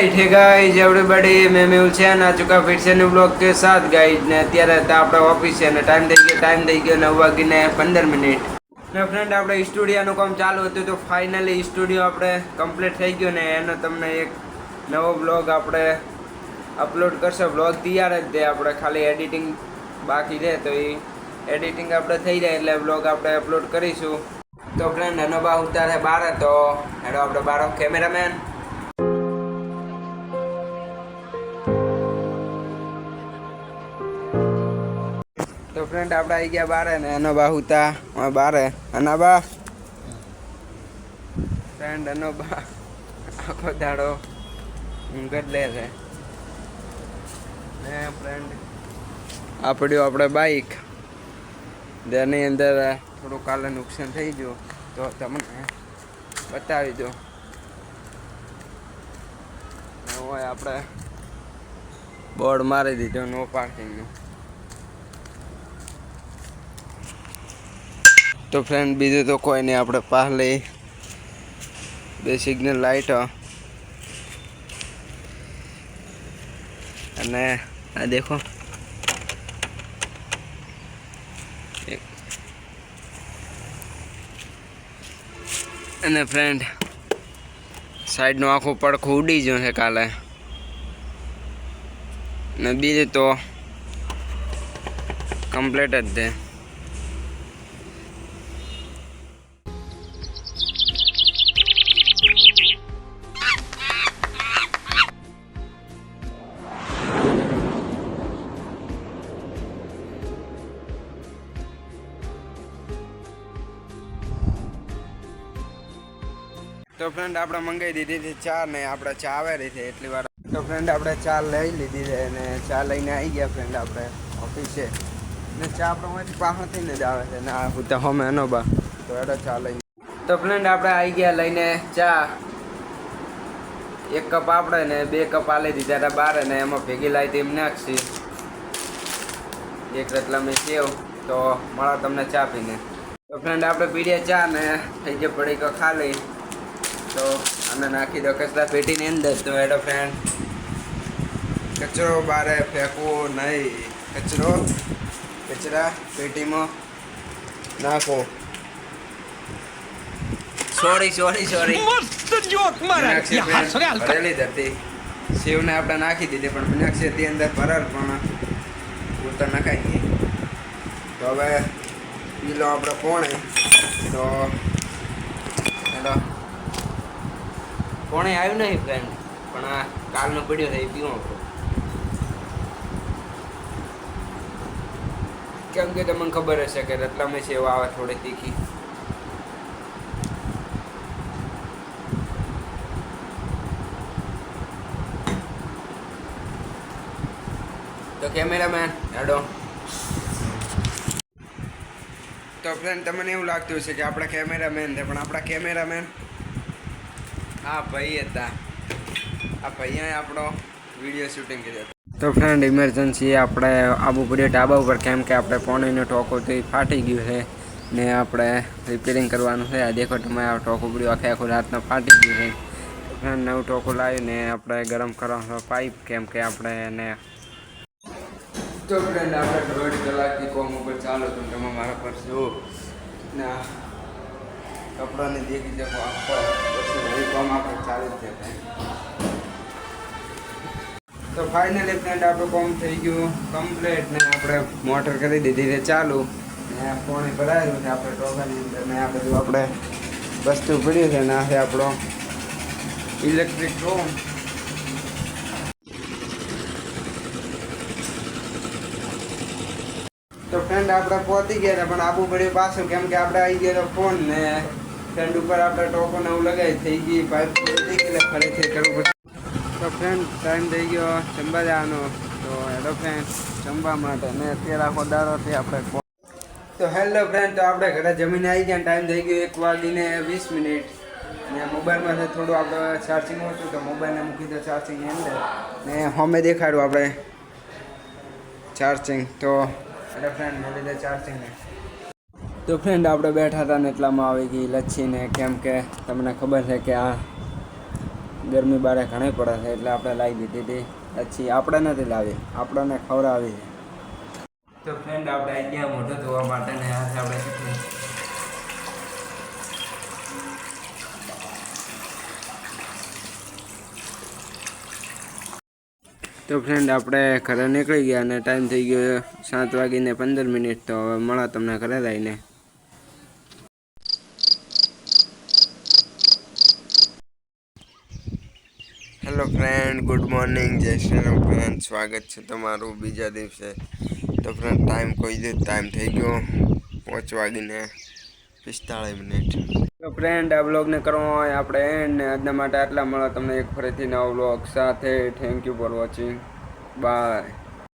Right है guys everybody मैं मेहुल છે અને આ ચુકા ફિટ છે ન્યુ બ્લોગ કે સાથ ગાઈડ ને અત્યારે તો આપણે ઓફિસ છે અને ટાઈમ થઈ ગયો ટાઈમ થઈ ગયો નવ વાગીને પંદર મિનિટ ને ફ્રેન્ડ આપણે સ્ટુડિયોનું કામ ચાલુ હતું તો ફાઇનલી સ્ટુડિયો આપણે કમ્પ્લીટ થઈ ગયો ને એનો તમને એક નવો બ્લોગ આપણે અપલોડ કરશો બ્લોગ તૈયાર જ છે આપણે ખાલી એડિટિંગ બાકી છે તો એ એડિટિંગ આપણે થઈ જાય એટલે બ્લોગ આપણે અપલોડ કરીશું તો ફ્રેન્ડ એનો બા ઉતારે બાર તો એનો આપણે બારો કેમેરામેન તો ફ્રેન્ડ આપણે આવી ગયા બારે ને એનો બા ઉતા બારે. અને બા ફ્રેન્ડ એનો બા આખો દાડો ઊંઘ લે છે. ને ફ્રેન્ડ આપડ્યું આપણે બાઈક જેની અંદર થોડું કાલે નુકસાન થઈ ગયું. તો તમને બતાવી દો હોય આપણે બોર્ડ મારી દીધો, નો પાર્કિંગનું તો ફ્રેન્ડ બીજું તો કોઈ નહીં, આપણે પહેલે બે સિગ્નલ લાઈટો અને આ દેખો. અને ફ્રેન્ડ સાઈડનું આખું પડખું ઉડી ગયું છે કાલે. ને બીજું તો કમ્પ્લીટ જ છે. તો ફ્રેન્ડ આપણે મંગાવી દીધી હતી ચા ને આપણે ચા આવે રહી છે એટલી વાર. તો ફ્રેન્ડ આપણે ચા લઈ લીધી છે અને ચા લઈને આવી ગયા ફ્રેન્ડ આપણે ઓફિસે ને ચા આપણમાંથી પાસેથી જ આવે છે. ને આ હમે એનો બા. તો એડો ચા લઈને તો ફ્રેન્ડ આપણે આવી ગયા લઈને ચા. એક કપ આપણે ને બે કપ આલી દીધા હતા બાર ને એમાં ભેગી લાવી તેમ નાખશી. એક રતલા મેં સેવ તો મળો તમને ચા પીને. તો ફ્રેન્ડ આપણે પીડીએ ચા ને, થઈ ગયો પડી ખાલી. તો અમે નાખી દો કચરા પેટીની અંદર. તો એડો ફ્રેન્ડ કચરો બારે ફેંકવો નહીં. કચરો કચરા પેટીમાં નાખો. સોરી સોરી સોરી મસ્ત જોક મારા. ભરેલી હતી સેવને આપણે નાખી દીધી પણ મીનાક્ષી હતી અંદર ભરર પણ પૂરતા નખાઈ ગઈ. તો હવે પીલો આપણે કોણે તો હેલો. કોણે આવ્યું નહીં ફ્રેન્ડ પણ આ કાલનો પડ્યો છે, એ પીવો કેમ કે તમને ખબર હશે કે રતલામે સેવ આવે થોડી તીખી. તો કેમેરામેન હેડો. તો ફ્રેન્ડ તમને એવું લાગતું હશે કે આપણા કેમેરામેન છે, પણ આપણા કેમેરામેન આ ભાઈ હતા આ ભાઈએ આપણો વીડિયો શૂટિંગ કર્યો તો ફ્રેન્ડ ઇમરજન્સી આપણે આબુ પડીએ ઢાબા ઉપર કેમ કે આપણે પોણીનો ટોકો તો ફાટી ગયું છે ને આપણે રિપેરિંગ કરવાનું છે. આ દેખો તમે આ ટોકો પડ્યું આખે આખું રાતના ફાટી ગયું છે. તો ફ્રેન્ડ નવું ટોકો લાવીને આપણે ગરમ કરવાનો પાઇપ કેમ કે આપણે એને તો ફ્રેન્ડ આપણે દોઢ કલાકથી કોમ ઉપર ચાલો તો તમે મારા પર છો ના. કપડાને દેખી શકો આખો પછી હરી કોમ આપણે ચાલુ જ તો એક ફ્રેન્ડ આપણું કોમ થઈ ગયું કમ્પ્લીટ ને આપણે મોટર કરી દીધી છે ચાલુ. ને પાણી ભરાયેલું છે આપણે ટોકાની અંદર ને આ બધું આપણે વસ્તુ પડ્યું છે ને આ આપણો ઇલેક્ટ્રિક રૂમ તો ફ્રેન્ડ આપણે પહોંચી ગયા પણ આબુ પડ્યું પાછું. કેમ કે આપણે આવી ગયા ફોન ને ફ્રેન્ડ ઉપર આપણે ટોકો ને એવું લગાવી, થઈ ગઈ પાઇપ એટલે ફરીથી કરવું પડશે તો ફ્રેન્ડ ટાઈમ થઈ ગયો જમવા જવાનો તો હેલો ફ્રેન્ડ જમવા માટે ને અત્યારે આખો દાડોથી આપણે ફોન તો હેલો ફ્રેન્ડ તો આપણે ઘરે જમીને આવી ગયા ટાઈમ થઈ ગયો એક વાગીને વીસ મિનિટ. ને મોબાઈલમાં થોડું આપણે ચાર્જિંગ હતું, તો મોબાઈલને મૂકી દો ચાર્જિંગ અંદર ને હોમે દેખાડ્યું આપણે ચાર્જિંગ તો એટલે ફ્રેન્ડ તો ફ્રેન્ડ આપણે બેઠા હતા ને એટલામાં આવી ગઈ લચ્છી ને કેમ કે તમને ખબર છે કે આ ગરમી બારે ઘણી પડે છે એટલે આપણે લાવી દીધી હતી લચ્છી. આપણે નથી લાવી આપણને ખવડાવી તો ફ્રેન્ડ આપણે ગયા મોઢું ધોવા માટે ને આજે આપણે તો ફ્રેન્ડ આપણે ઘરે નીકળી ગયા અને ટાઈમ થઈ ગયો સાત વાગીને પંદર મિનિટ. તો હવે મળો તમને ઘરે રહીને. હેલો ફ્રેન્ડ ગુડ મોર્નિંગ જય શ્રી રામ ફ્રેન્ડ સ્વાગત છે તમારું બીજા દિવસે. તો ફ્રેન્ડ ટાઈમ કોઈ દે ટાઈમ થઈ ગયો. પાંચ વાગીને પિસ્તાળીસ મિનિટ. ફ્રેન્ડ આ બ્લોગને કરવો હોય, આપણે એન્ડ ને આજના માટે આટલા મળો તમને એક ફરીથી નવો બ્લોગ સાથે. Thank you for watching bye